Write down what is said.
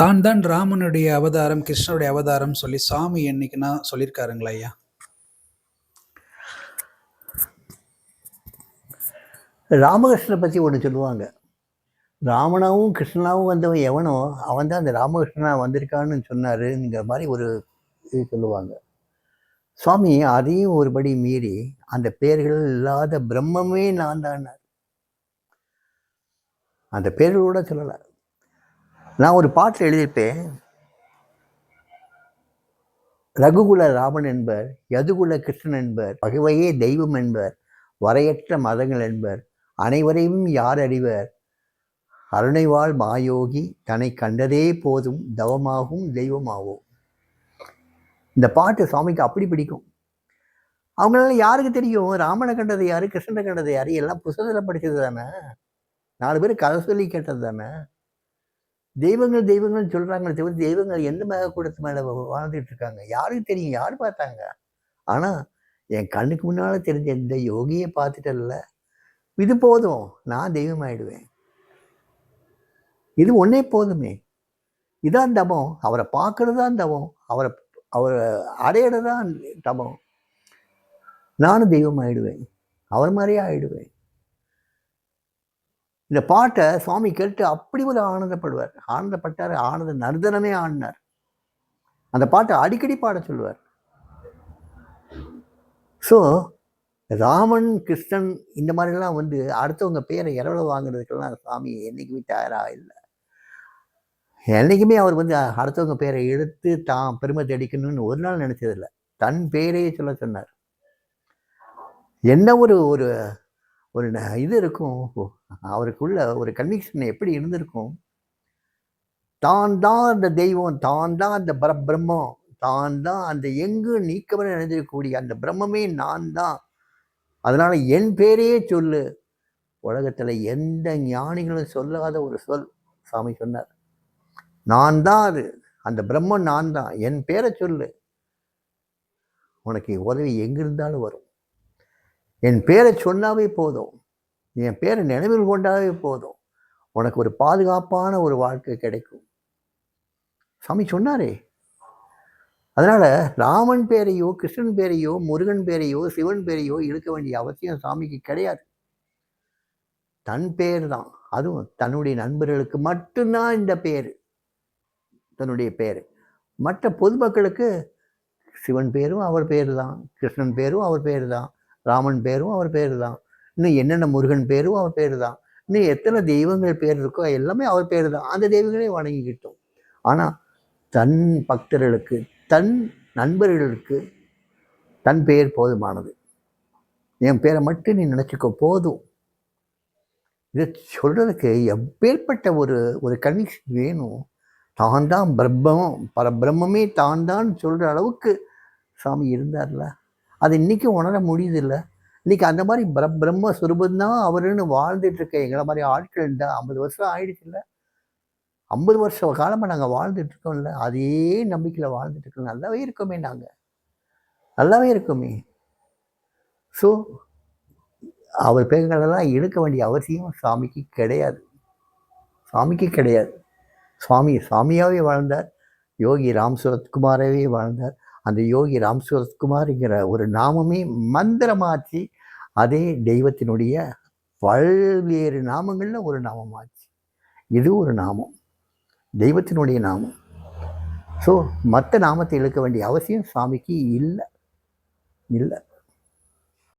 தான் தான் ராமனுடைய அவதாரம், கிருஷ்ணனுடைய அவதாரம் சொல்லி சாமி என்னைக்குன்னா சொல்லியிருக்காருங்களா ஐயா? ராமகிருஷ்ணனை பற்றி ஒன்று சொல்லுவாங்க. ராமனாவும், கிருஷ்ணனாவும் வந்தவன் எவனோ, அவன் தான் அந்த ராமகிருஷ்ணனா வந்திருக்கான்னு சொன்னாருங்கிற மாதிரி ஒரு இது சொல்லுவாங்க. சுவாமி அதையும் ஒரு படி மீறி, அந்த பெயர்கள் இல்லாத பிரம்மமே நான் தான் அந்த பேர்களோட சொல்லலை நான் ஒரு பாட்டில் எழுதியிருப்பேன். ரகுகுல ராமன் என்பர், யதுகுல கிருஷ்ணன் என்பர், பகைவையே தெய்வம் என்பர், வரையற்ற மதங்கள் என்பர், அனைவரையும் யார் அறிவர்? அருணைவாள் மாயோகி தன்னை கண்டதே போதும் தவமாகும் தெய்வமாகும் இந்த பாட்டு சுவாமிக்கு அப்படி பிடிக்கும். அவங்களால யாருக்கு தெரியும்? ராமனை கண்டது யாரு? கிருஷ்ணனை கண்டது யாரு? எல்லாம் புத்தகத்தில் படிச்சது தானே. நாலு பேர் கதை சொல்லி கேட்டது தானே. தெய்வங்கள் தெய்வங்கள்னு சொல்கிறாங்களே தவிர, தெய்வங்கள் எந்த மேகக்கூடத்து கூடத்து மேலே வாழ்ந்துட்டு இருக்காங்க? யாருக்கு தெரியும்? யார் பார்த்தாங்க? ஆனால் என் கண்ணுக்கு முன்னால் தெரிஞ்ச இந்த யோகிய பார்த்துட்டல இது போதும். நான் தெய்வம் ஆயிடுவேன் இது ஒன்றே போதுமே. இதான் தபம் அவரை பார்க்கறது தான் தபம் அவரை அவரை அடையிறது தான் தபம் நானும் தெய்வமாயிடுவேன். அவர் மாதிரியே ஆயிடுவேன். இந்த பாட்டை சுவாமி கேட்டு அப்படி ஒரு ஆனந்தப்படுவார். ஆனந்தப்பட்டார் ஆனந்த நர்தனமே ஆடினார் அந்த பாட்டை அடிக்கடி பாட சொல்லுவார். ஸோ, ராமன், கிருஷ்ணன் இந்த மாதிரிலாம் வந்து அடுத்தவங்க பேரை இரவில் வாங்குறதுக்கெல்லாம் சாமி என்றைக்குமே தயாராக இல்லை என்னைக்குமே அவர் வந்து அடுத்தவங்க பேரை எடுத்து தான் பெருமை தேடிக்கணும்னு ஒரு நாள் நினச்சதில்லை தன் பேரையே சொல்ல சொன்னார். என்ன ஒரு ஒரு ஒரு ந இது இருக்கும். அவருக்குள்ள ஒரு கன்விக்ஷன் எப்படி இருந்திருக்கும்? தான் தான் அந்த தெய்வம், தான் தான் அந்த பரபிரம்மம், தான் தான் அந்த எங்கும் நீக்கமர நிறைந்திருக்கக்கூடிய அந்த பிரம்மமே நான் தான். அதனால் என் பேரே சொல்லு. உலகத்தில் எந்த ஞானிகளும் சொல்லாத ஒரு சொல் சாமி சொன்னார். நான் தான் அது. அந்த பிரம்மம் நான் தான். என் பேரை சொல்லு. உனக்கு உதவி எங்கிருந்தாலும் வரும். என் பேரை சொன்னாவே போதும். என் பேரை நினைவில் கொண்டாவே போதும். உனக்கு ஒரு பாதுகாப்பான ஒரு வாழ்க்கை கிடைக்கும். சாமி சொன்னாரே. அதனால் ராமன் பேரையோ, கிருஷ்ணன் பேரையோ, முருகன் பேரையோ, சிவன் பேரையோ இழுக்க வேண்டிய அவசியம் சாமிக்கு கிடையாது. தன் பேர் தான். அதுவும் தன்னுடைய நண்பர்களுக்கு மட்டும்தான் இந்த பேர் தன்னுடைய பேர் மற்ற பொதுமக்களுக்கு சிவன் பேரும் அவர் பேர் தான். கிருஷ்ணன் பேரும் அவர் பேர் தான். ராமன் பேரும் அவர் பேர் தான். இன்னும் என்னென்ன முருகன் பேரும் அவர் பேர் தான். இன்னும் எத்தனை தெய்வங்கள் பேர் இருக்கோ எல்லாமே அவர் பேர் தான். அந்த தெய்வங்களே வணங்கிக்கிட்டோம். ஆனால் தன் பக்தர்களுக்கு, தன் நண்பர்களுக்கு தன் பெயர் போதுமானது. என் பேரை மட்டும் நீ நினச்சிக்கோ போதும். இதை சொல்கிறதுக்கு எப்பேற்பட்ட ஒரு ஒரு கன்விக்ஷன் வேணும். தான் தான் பிரம்மம், பரபிரம்மே தான் தான் சொல்கிற அளவுக்கு சாமி இருந்தார்ல. அது இன்னைக்கும் உணர முடியுதில்லை இன்றைக்கி அந்த மாதிரி பிர பிரம்ம சுரூபந்தான் அவருன்னு வாழ்ந்துட்டுருக்க எங்களை மாதிரி ஆட்கள் இருந்தால் ஐம்பது வருஷம் ஆயிடுச்சுல்ல. 50 வருஷ காலமாக நாங்கள் வாழ்ந்துட்டுருக்கோம்ல அதே நம்பிக்கையில் வாழ்ந்துட்டு இருக்கோம். நல்லாவே இருக்கோமே நாங்கள் நல்லாவே இருக்கோமே. ஸோ, அவர் பேர்களெல்லாம் இழுக்க வேண்டிய அவசியம் சாமிக்கு கிடையாது. சாமிக்கு கிடையாது. சுவாமி சாமியாகவே வாழ்ந்தார். யோகி ராம் சுரத்குமாராவே வாழ்ந்தார். அந்த யோகி ராம் சுரத்குமார்ங்கிற ஒரு நாமமே மந்திரமாச்சு. அதே தெய்வத்தினுடைய பல்வேறு நாமங்களில் ஒரு நாமமாச்சு. இது ஒரு நாமம். தெய்வத்தினுடைய நாமம். ஸோ, மற்ற நாமத்தை இழுக்க வேண்டிய அவசியம் சாமிக்கு இல்லை இல்லை